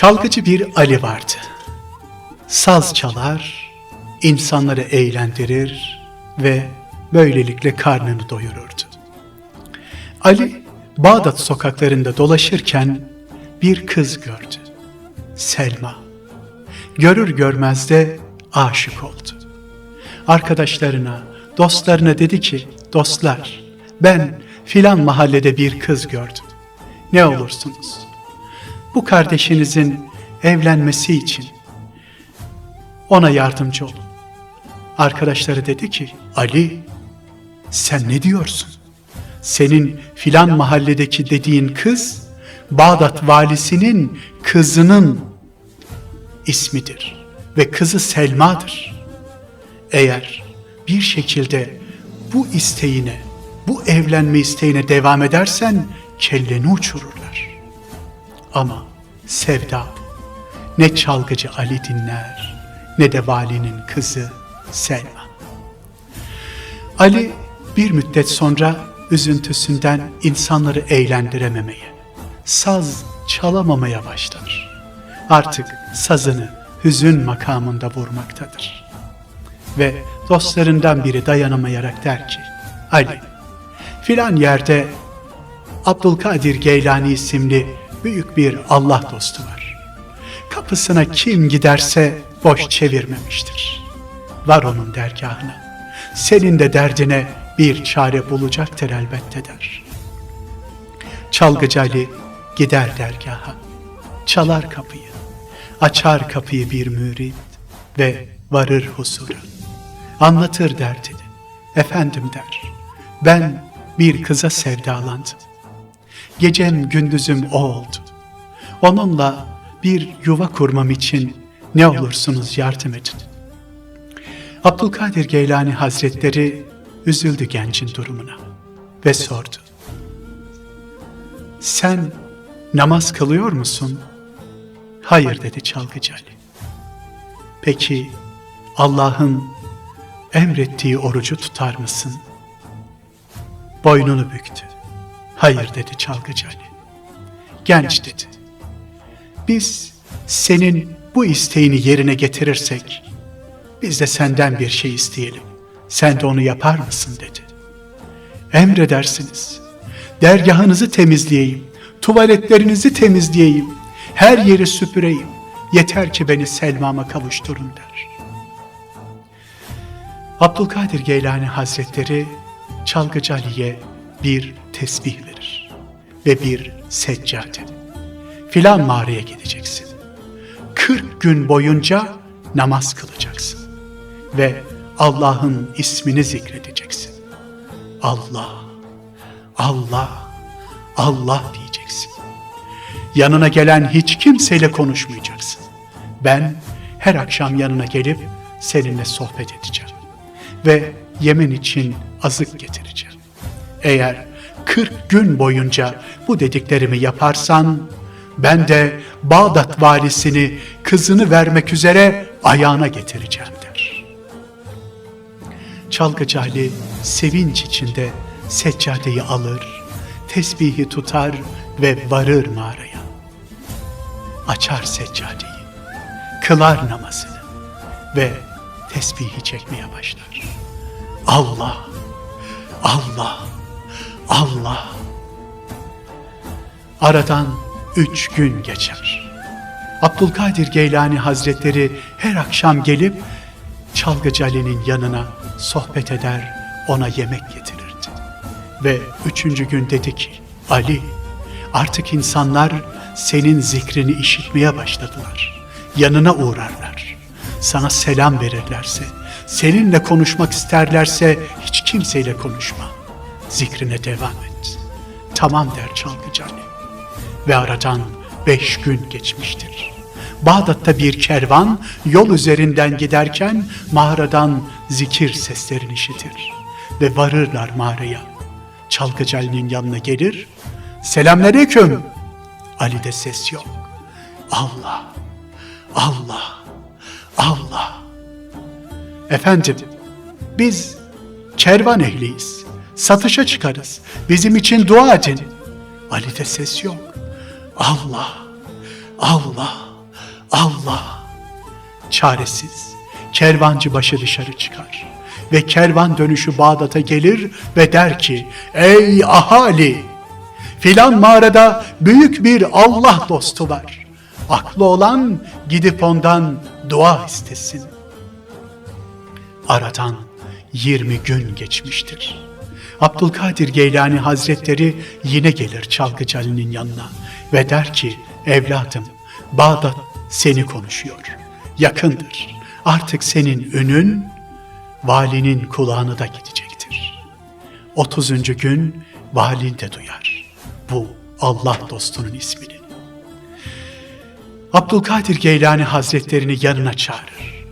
Çalgıcı bir Ali vardı. Saz çalar, insanları eğlendirir ve böylelikle karnını doyururdu. Ali Bağdat sokaklarında dolaşırken bir kız gördü. Selma. Görür görmez de aşık oldu. Arkadaşlarına, dostlarına dedi ki, dostlar ben filan mahallede bir kız gördüm. Ne olursunuz? Bu kardeşinizin evlenmesi için ona yardımcı olun. Arkadaşları dedi ki, Ali sen ne diyorsun? Senin filan mahalledeki dediğin kız, Bağdat valisinin kızının ismidir ve kızı Selma'dır. Eğer bir şekilde bu isteğine, bu evlenme isteğine devam edersen kelleni uçururlar. Ama sevda ne çalgıcı Ali dinler ne de valinin kızı Selma. Ali bir müddet sonra üzüntüsünden insanları eğlendirememeye, saz çalamamaya başlar. Artık sazını hüzün makamında vurmaktadır. Ve dostlarından biri dayanamayarak der ki, Ali, filan yerde Abdülkadir Geylani isimli büyük bir Allah dostu var. Kapısına kim giderse boş çevirmemiştir. Var onun dergahına. Senin de derdine bir çare bulacaktır elbette der. Çalgıcı Ali gider dergaha. Çalar kapıyı. Açar kapıyı bir mürit ve varır huzura. Anlatır derdini. Efendim der. Ben bir kıza sevdalandım. Gecem gündüzüm o oldu. Onunla bir yuva kurmam için ne olursunuz yardım edin. Abdülkadir Geylani Hazretleri üzüldü gencin durumuna ve sordu. Sen namaz kılıyor musun? Hayır dedi çalgıcı Ali. Peki Allah'ın emrettiği orucu tutar mısın? Boynunu büktü. Hayır dedi çalgıcı Ali. Genç dedi. Biz senin bu isteğini yerine getirirsek, biz de senden bir şey isteyelim. Sen de onu yapar mısın dedi. Emredersiniz. Dergahınızı temizleyeyim, tuvaletlerinizi temizleyeyim, her yeri süpüreyim. Yeter ki beni Selma'ma kavuşturun der. Abdülkadir Geylani Hazretleri Çalgıcı Ali'ye bir tesbih verir ve bir seccade. Filan mağaraya gideceksin. 40 gün boyunca namaz kılacaksın ve Allah'ın ismini zikredeceksin. Allah, Allah, Allah diyeceksin. Yanına gelen hiç kimseyle konuşmayacaksın. Ben her akşam yanına gelip seninle sohbet edeceğim ve yemen için azık getireceğim. Eğer 40 gün boyunca bu dediklerimi yaparsan ben de Bağdat valisini kızını vermek üzere ayağına getireceğim der. Çalgıcı Ali sevinç içinde seccadeyi alır, tesbihi tutar ve varır mağaraya. Açar seccadeyi, kılar namazını ve tesbihi çekmeye başlar. Allah, Allah, Allah. Aradan üç gün geçer. Abdülkadir Geylani Hazretleri her akşam gelip Çalgıcı Ali'nin yanına sohbet eder, ona yemek getirirdi. Ve üçüncü gün dedi ki, Ali, artık insanlar senin zikrini işitmeye başladılar. Yanına uğrarlar. Sana selam verirlerse, seninle konuşmak isterlerse hiç kimseyle konuşma. Zikrine devam et. Tamam der Çalgıcı Ali ve aradan beş gün geçmiştir. Bağdat'ta bir kervan yol üzerinden giderken mağaradan zikir seslerini işitir ve varırlar mağaraya. Çalgıcı Ali'nin yanına gelir, selamünaleyküm. Ali'de ses yok. Allah, Allah, Allah. Efendim, biz kervan ehliyiz. Satışa çıkarız. Bizim için dua edin. Ali'de ses yok. Allah, Allah, Allah! Çaresiz, kervancı başı dışarı çıkar ve kervan dönüşü Bağdat'a gelir ve der ki, Ey ahali! Filan mağarada büyük bir Allah dostu var. Aklı olan gidip ondan dua istesin. Aradan 20 gün geçmiştir. Abdülkadir Geylani Hazretleri yine gelir Çalgıcı Ali'nin yanına ve der ki, evladım Bağdat seni konuşuyor. Yakındır. Artık senin ünün valinin kulağına da gidecektir. 30. gün valin de duyar. Bu Allah dostunun ismini. Abdülkadir Geylani Hazretlerini yanına çağırır.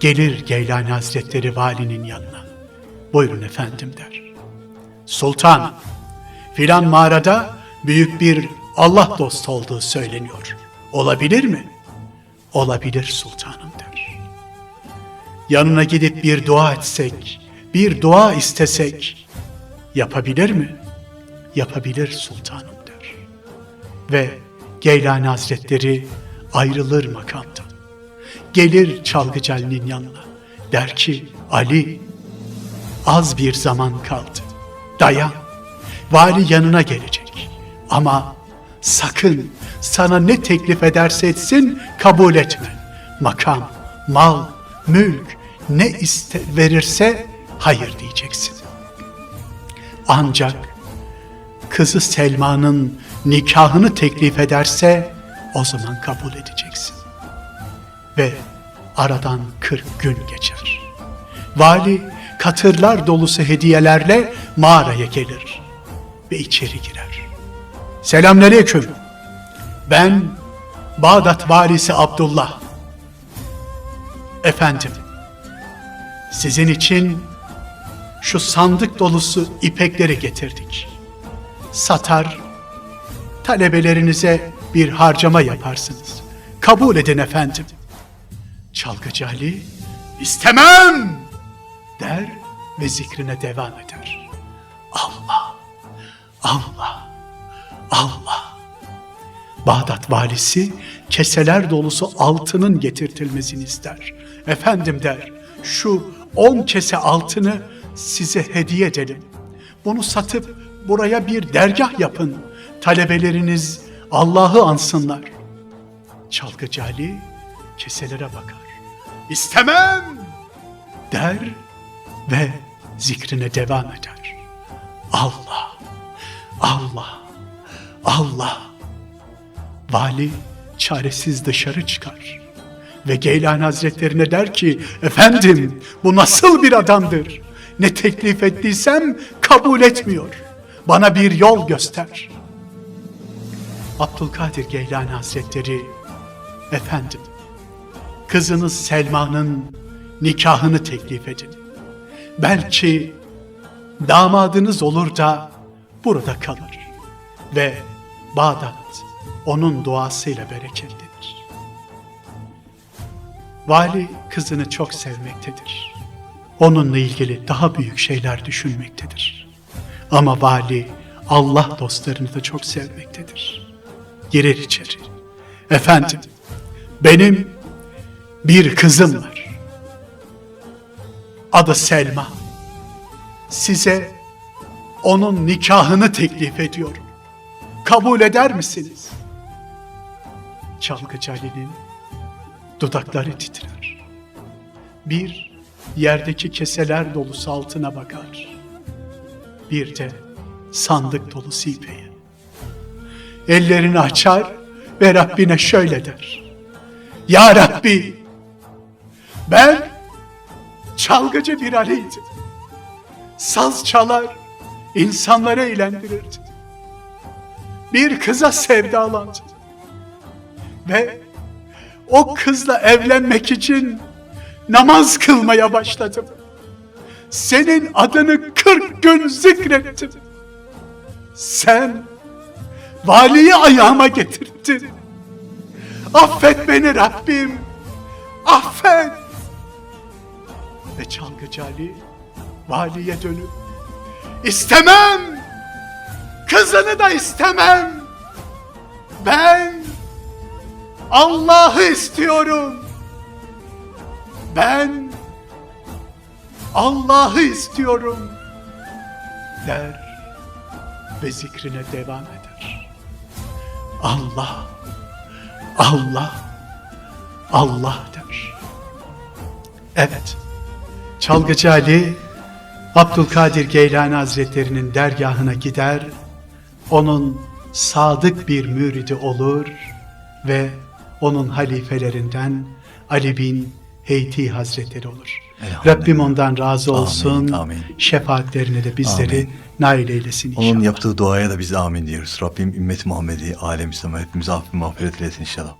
Gelir Geylani Hazretleri valinin yanına. Buyurun efendim der. Sultan, filan mağarada büyük bir Allah dostu olduğu söyleniyor. Olabilir mi? Olabilir sultanım der. Yanına gidip bir dua etsek, bir dua istesek yapabilir mi? Yapabilir sultanım der. Ve Geylani Hazretleri ayrılır makamdan. Gelir Çalgıcı Ali'nin yanına. Der ki Ali az bir zaman kaldı. Dayan. Vali yanına gelecek. Ama sakın sana ne teklif ederse etsin kabul etme. Makam, mal, mülk ne iste verirse hayır diyeceksin. Ancak kızı Selma'nın nikahını teklif ederse o zaman kabul edeceksin. Ve aradan 40 gün geçer. Vali katırlar dolusu hediyelerle mağaraya gelir ve içeri girer. Selamünaleyküm. Ben Bağdat valisi Abdullah. Efendim, sizin için şu sandık dolusu ipekleri getirdik. Satar, talebelerinize bir harcama yaparsınız. Kabul edin efendim. Çalgıcı Ali, istemem der ve zikrine devam eder. Allah, Allah, Allah. Bağdat valisi keseler dolusu altının getirtilmesini ister. Efendim der, şu on kese altını size hediye edelim. Bunu satıp buraya bir dergah yapın. Talebeleriniz Allah'ı ansınlar. Çalgıcı Ali keselere bakar. İstemem der ve zikrine devam eder. Allah, Allah, Allah. Vali çaresiz dışarı çıkar ve Geylan Hazretlerine der ki, efendim bu nasıl bir adamdır? Ne teklif ettiysem kabul etmiyor. Bana bir yol göster. Abdülkadir Geylan Hazretleri, efendim kızınız Selma'nın nikahını teklif edin. Belki damadınız olur da burada kalır ve Bağdat onun duasıyla bereketlidir. Vali kızını çok sevmektedir. Onunla ilgili daha büyük şeyler düşünmektedir. Ama vali Allah dostlarını da çok sevmektedir. Girer içeri. Efendim, benim bir kızım var. Adı Selma. Size onun nikahını teklif ediyorum. Kabul eder misiniz? Çalgıcı Ali'nin dudakları titrer. Bir yerdeki keseler dolusu altına bakar. Bir de sandık dolusu ipeğe. Ellerini açar ve Rabbine şöyle der. Ya Rabbi ben çalgıcı bir Ali'ydim. Saz çalar, insanları eğlendirirdi. Bir kıza sevdalandı. Ve o kızla evlenmek için namaz kılmaya başladım. Senin adını kırk gün zikrettim. Sen valiyi ayağıma getirdin. Affet beni Rabbim. Affet. Ve çalgıcı Ali valiye dönüp istemem. Kızını da istemem. Ben Allah'ı istiyorum. Ben Allah'ı istiyorum der ve zikrine devam eder. Allah, Allah, Allah der. Evet, Çalgıcı Ali, Abdülkadir Geylani Hazretlerinin dergahına gider, onun sadık bir müridi olur ve onun halifelerinden Ali bin Heyti Hazretleri olur. Rabbim ondan razı olsun. Amin, amin. Şefaatlerine de bizleri Amin. nail eylesin inşallah. Onun yaptığı duaya da biz amin diyoruz. Rabbim ümmeti Muhammed'i, alem İslam'ı hepimize affı mağfiret eylesin inşallah.